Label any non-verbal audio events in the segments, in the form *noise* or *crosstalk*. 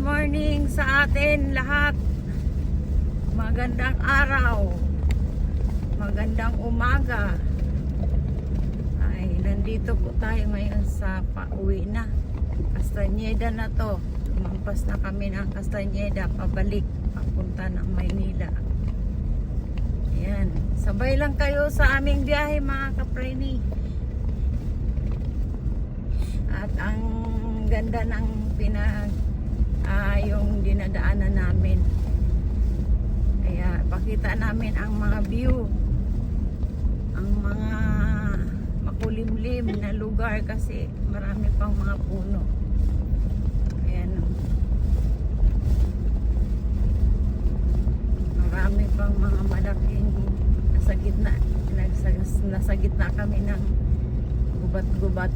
morning sa atin lahat. Magandang araw. Magandang umaga. Ay, nandito po tayo ngayon sa pauwi na. Castañeda na to. Lumampas na kami ng Castañeda pabalik papunta ng Maynila. Ayan. Sabay lang kayo sa aming biyahe mga kapreni. At ang ganda ng pinag ah, yung dinadaanan namin. Kaya pakita namin ang mga view. Ang mga makulimlim na lugar kasi marami pang mga puno. Ayan. Marami pang mga malaking nasa gitna. Nasa, nasa gitna kami ng gubat-gubat.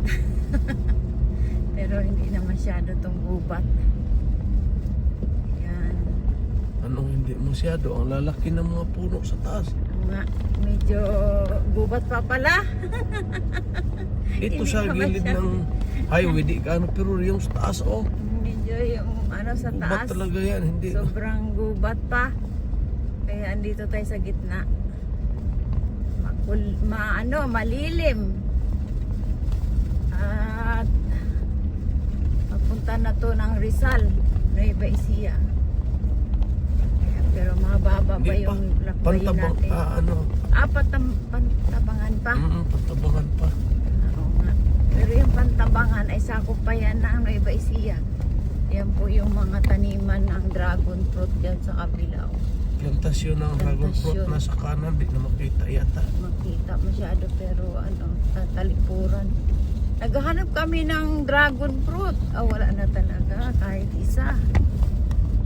*laughs* Pero hindi na masyado tong gubat. Anong hindi masyado? Ang lalaki ng mga puno sa taas. Nga, medyo gubat pa pala. *laughs* Ito sa gilid ng highway, di ka ano, pero yung sa taas, oh. Medyo yung ano sa Ubat taas. talaga yan, hindi. Sobrang gubat pa. Kaya andito tayo sa gitna. Makul, ma, ano, malilim. At papunta na to ng Rizal, Nueva Ecija. Pero mababa pa Hindi yung lakbayin Pantabang, natin. ah, ano, Ah, patam, pantabangan pa. mm, pantabangan pa. Oo nga. Pero yung pantabangan ay sakop pa yan ng Nueva Ecija. Yan po yung mga taniman ng dragon fruit dyan sa kabila. oh. Plantasyon ng dragon fruit Plantasyon. nasa kanan, di na makita yata. Makita masyado pero ano, tatalipuran. Naghahanap kami ng dragon fruit. Ah, wala na talaga kahit isa.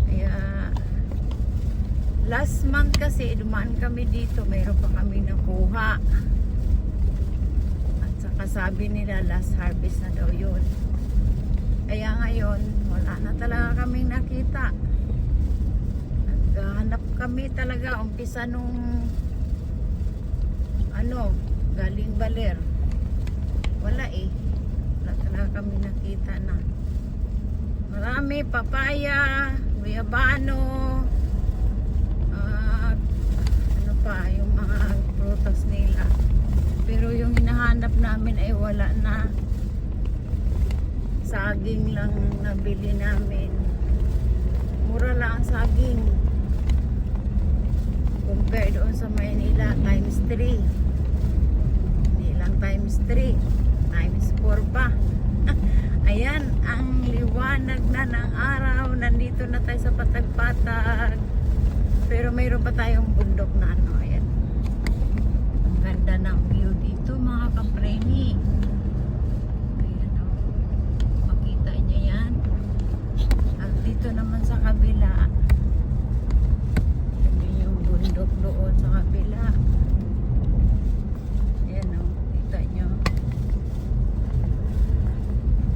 Kaya last month kasi dumaan kami dito, mayroon pa kami nakuha. At saka sabi nila last harvest na daw yun. Kaya ngayon, wala na talaga kaming nakita. Naghahanap kami talaga, umpisa nung ano, galing baler. Wala eh. Wala talaga kami nakita na. Marami, papaya, guyabano, ano pa, yung mga prutas nila. Pero yung hinahanap namin ay wala na. Saging lang nabili namin. Mura lang ang saging. Compare doon sa Maynila, times 3. Hindi lang times 3. Times 4 pa. *laughs* Ayan, ang liwanag na ng araw. Nandito na tayo sa patag-patag. Pero mayroon pa tayong bundok na ano. Ayan. Ang ganda ng view kapreni. Ayan o. Makita niyo yan. At dito naman sa kabila. Yan yung bundok doon sa kabila. Ayan o. Kita nyo.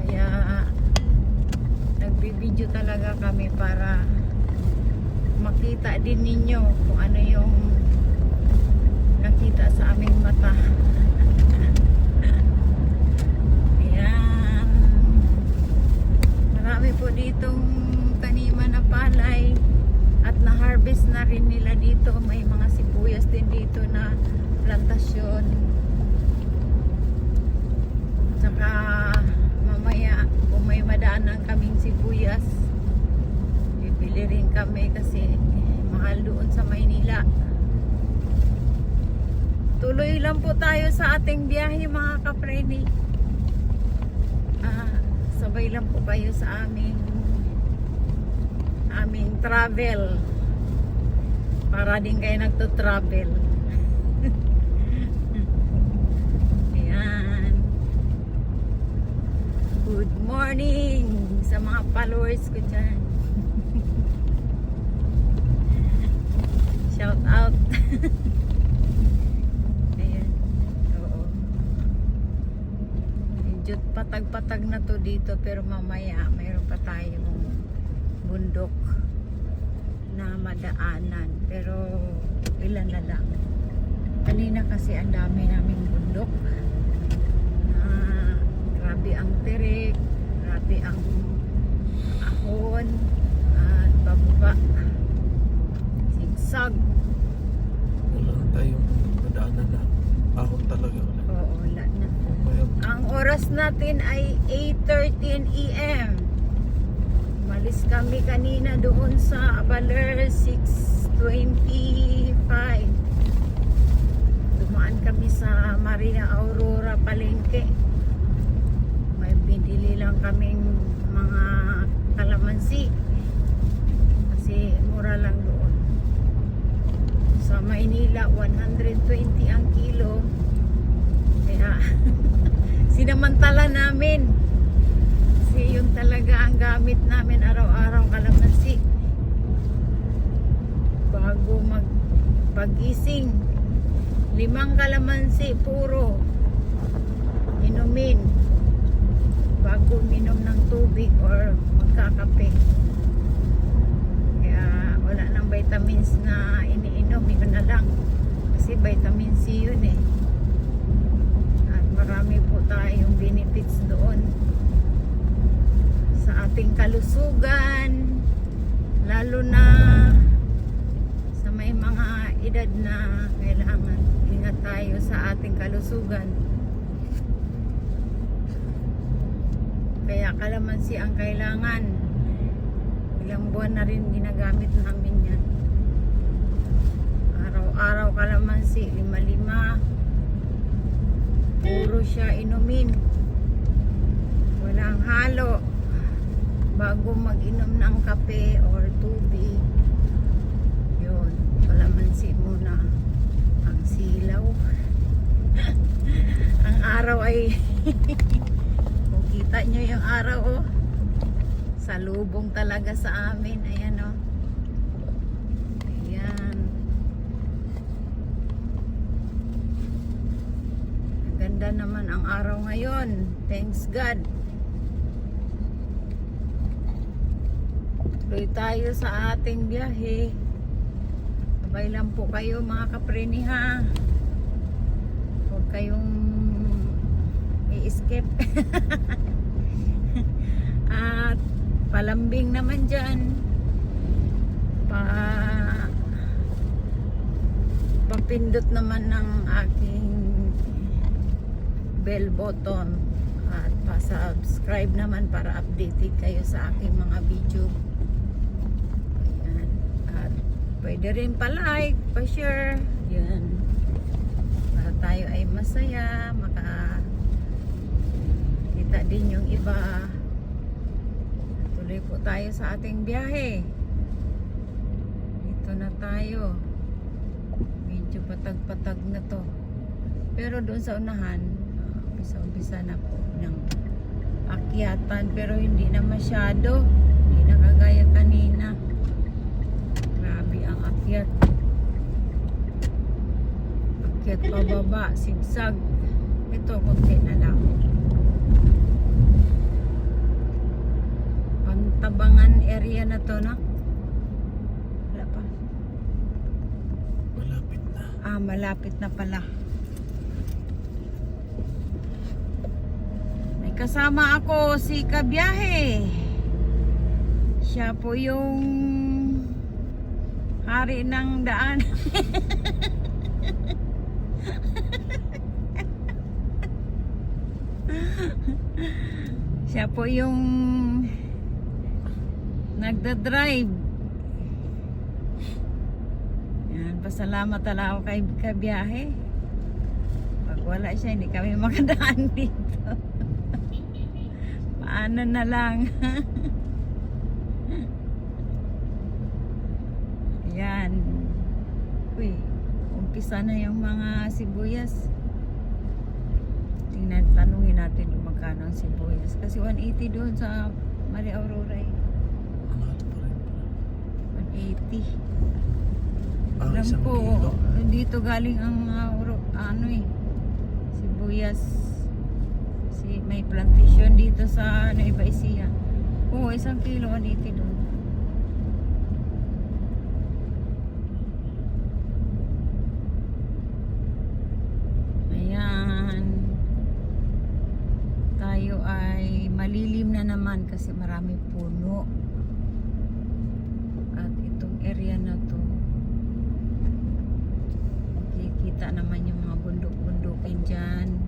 Kaya nagbibideo talaga kami para makita din ninyo kung ano yung nakita sa aming mata. Ayan. Marami po ditong taniman na palay at na-harvest na rin nila dito. May mga sibuyas din dito na plantasyon. Tsaka mamaya kung may madaanan kaming sibuyas, bibili rin kami kasi mahal doon sa Maynila. Tuloy lang po tayo sa ating biyahe mga kapreni. Ah, sabay lang po kayo sa aming aming travel para din kayo nagto-travel. *laughs* Ayan. Good morning sa mga followers ko dyan. *laughs* Shout out. *laughs* medyo patag-patag na to dito pero mamaya mayroon pa tayong bundok na madaanan. Pero ilan na lang? Kanina kasi ang dami naming bundok. Na grabe ang tirik grabe ang ahon at bababa. Sigsag. Wala tayong madaanan na ahon talaga. wala natin ay 8.13 a.m. Malis kami kanina doon sa Baler 6.25. Dumaan kami sa Marina Aurora Palengke. May binili lang kaming mga kalamansi. Kasi mura lang doon. Sa Maynila, 120 ang kilo. Kaya, *laughs* sinamantala namin. Kasi yun talaga ang gamit namin araw-araw kalamansi. Bago mag pagising, limang kalamansi puro inumin bago minom ng tubig or magkakape. Kaya wala nang vitamins na iniinom, yun na lang. Kasi vitamin C yun eh. Marami po tayong benefits doon sa ating kalusugan lalo na sa may mga edad na kailangan ingat tayo sa ating kalusugan. Kaya kalamansi ang kailangan. Ilang buwan na rin ginagamit namin yan. Araw-araw kalamansi lima-lima puro siya inumin. Walang halo. Bago mag-inom ng kape or tubig. Yun. Kalamansi muna ang silaw. *laughs* Ang araw ay *laughs* kung kita nyo yung araw oh salubong talaga sa amin. Ayan ganda naman ang araw ngayon thanks God Tuloy tayo sa ating biyahe. Sabay lang po kayo mga kapreni ha. Huwag kayong i-skip. *laughs* At palambing naman dyan. Pa papindot naman ng aking bell button at pa-subscribe naman para updated kayo sa aking mga video. Ayan. At pwede rin pa-like, pa-share. Yan. Para tayo ay masaya, maka kita din yung iba. Tuloy po tayo sa ating biyahe. Dito na tayo. Medyo patag-patag na to. Pero doon sa unahan, ah, umpisa-umpisa na po ng akyatan pero hindi na masyado. Hindi na kagaya kanina. Grabe ang akyat. Akyat pababa, sigsag. Ito, konti na lang. Pantabangan area na to, no? Wala pa. Malapit na. Ah, malapit na pala. May kasama ako si Kabiyahe. Siya po yung hari ng daan. *laughs* Siya po yung nagda-drive. Yan, pasalamat talaga ako kay kabiyahe. Pag wala siya, hindi kami makadaan *laughs* dito. Paano na lang? Yan. Uy, umpisa na yung mga sibuyas. Tingnan, tanungin natin kung magkano ang sibuyas. Kasi 180 doon sa Maria Aurora eh. Mahal pa rin pala. 180. Ah, Alam isang ko, dito galing ang uh, ano eh, sibuyas. Si, may plantation dito sa Nueva Ecija. Oo, isang kilo dito doon. Ayan. Tayo ay malilim na naman kasi marami puno. At itong area na to Kikita naman yung mga bundok-bundukin dyan. Ayan.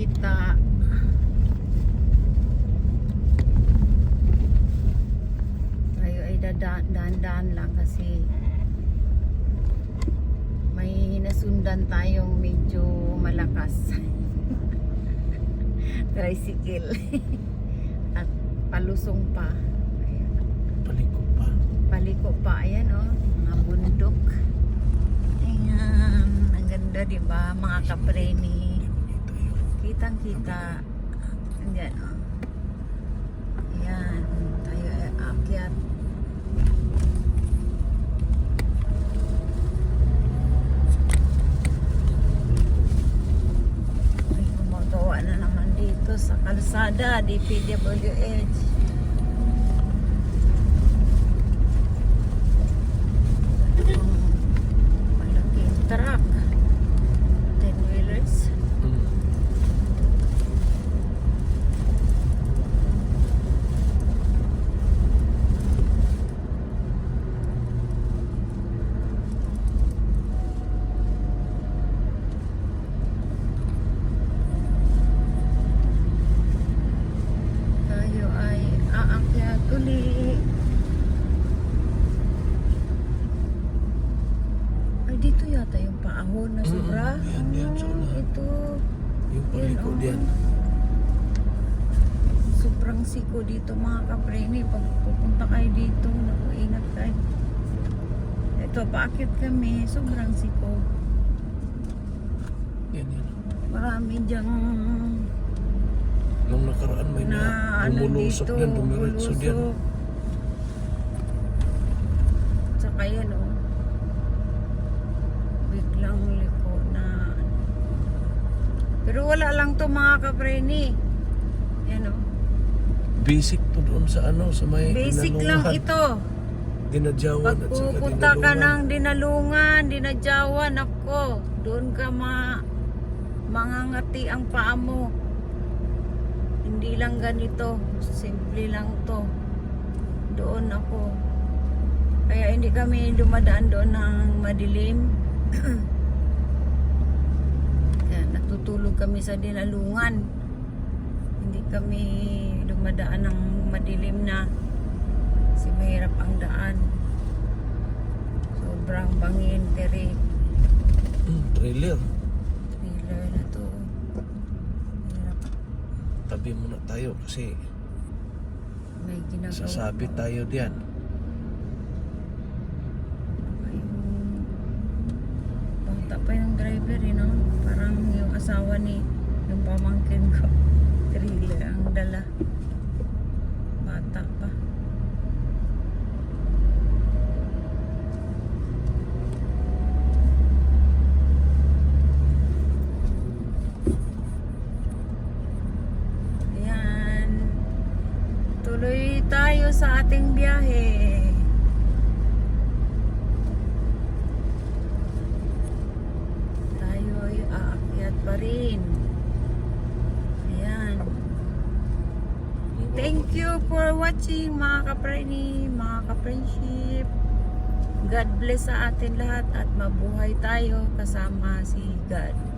kita. Tayo ay dadaan lang kasi may nasundan tayong medyo malakas. *laughs* Tricycle. *laughs* At palusong pa. Ayan. Paliko pa. Paliko pa. Ayan o. mga bundok. Ayan. Ang ganda diba mga kapreni. Kitang kita. Ayan o. Ayan. Tayo ay akyat. Saudade, filha, bom. Sobrang siko dito mga kapreni. Pag pupunta kayo dito, naku, ingat kayo. Ito, paakit kami. Sobrang siko. Yan, yan. Marami diyang Nung nakaraan may na, na, ano bumulusok dito, din, dumiretso bulusok. Tsaka yan oh. Biglang liko na. Pero wala lang to mga kapreni. Yan oh. Basic to doon sa ano, sa may Basic lang Dinalungan. ito. Dinadyawan Pag at saka pupunta ka dinalungan. ng dinalungan, dinadyawan ako. Doon ka ma mangangati ang paa mo. Hindi lang ganito. Simple lang to. Doon ako. Kaya hindi kami dumadaan doon ng madilim. *clears throat* Natutulog kami sa dinalungan. Hindi kami dumadaan ng madilim na kasi mahirap ang daan. Sobrang bangin, terik. Mm, trailer. Thriller na to. Mahirap. Tabi muna tayo kasi May ginagawa. sasabi pa. tayo diyan. Pa yung driver, eh, no? Parang yung asawa ni yung pamangkin ko. *laughs* Thriller ang dala. Bata pa. Ayan. Tuloy tayo sa ating biyahe. tayo ay aakyat pa rin. Ayan. Thank you for watching mga kapreni, mga kaprenship. God bless sa atin lahat at mabuhay tayo kasama si God.